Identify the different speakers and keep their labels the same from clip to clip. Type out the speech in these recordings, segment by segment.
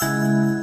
Speaker 1: Música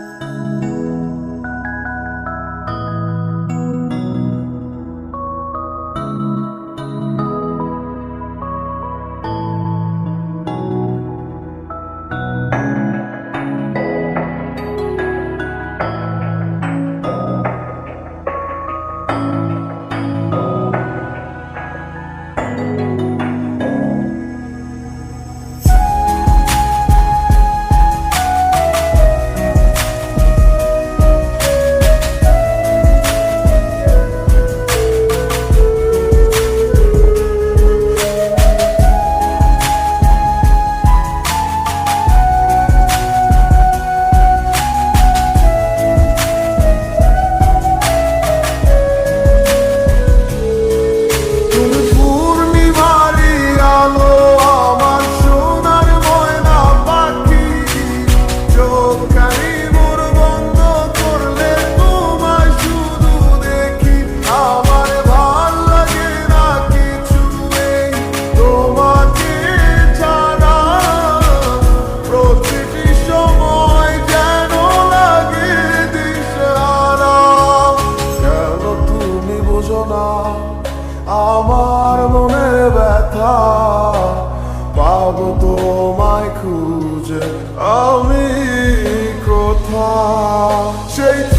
Speaker 1: 谁？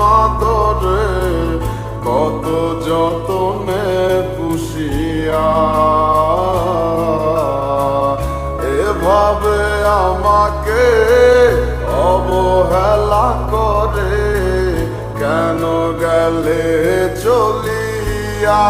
Speaker 1: মাতরে কত যতনে পুষিয়া। এভাবে আমাকে অবহেলা করে কেন গেলে চলিয়া?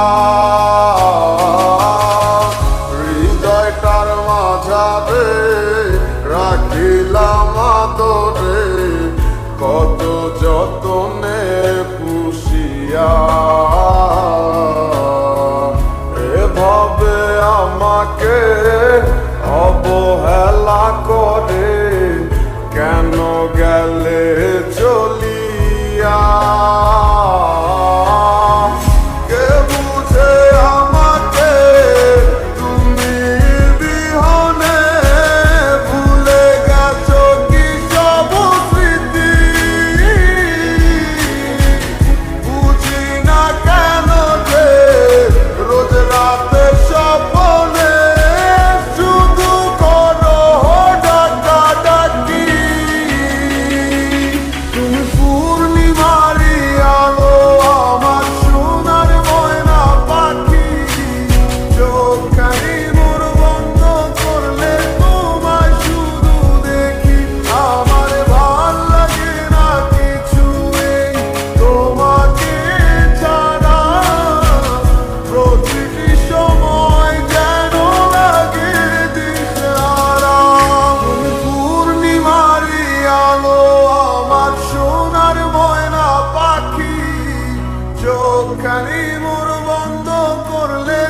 Speaker 1: গাড়ি মোর বন্ধ করলে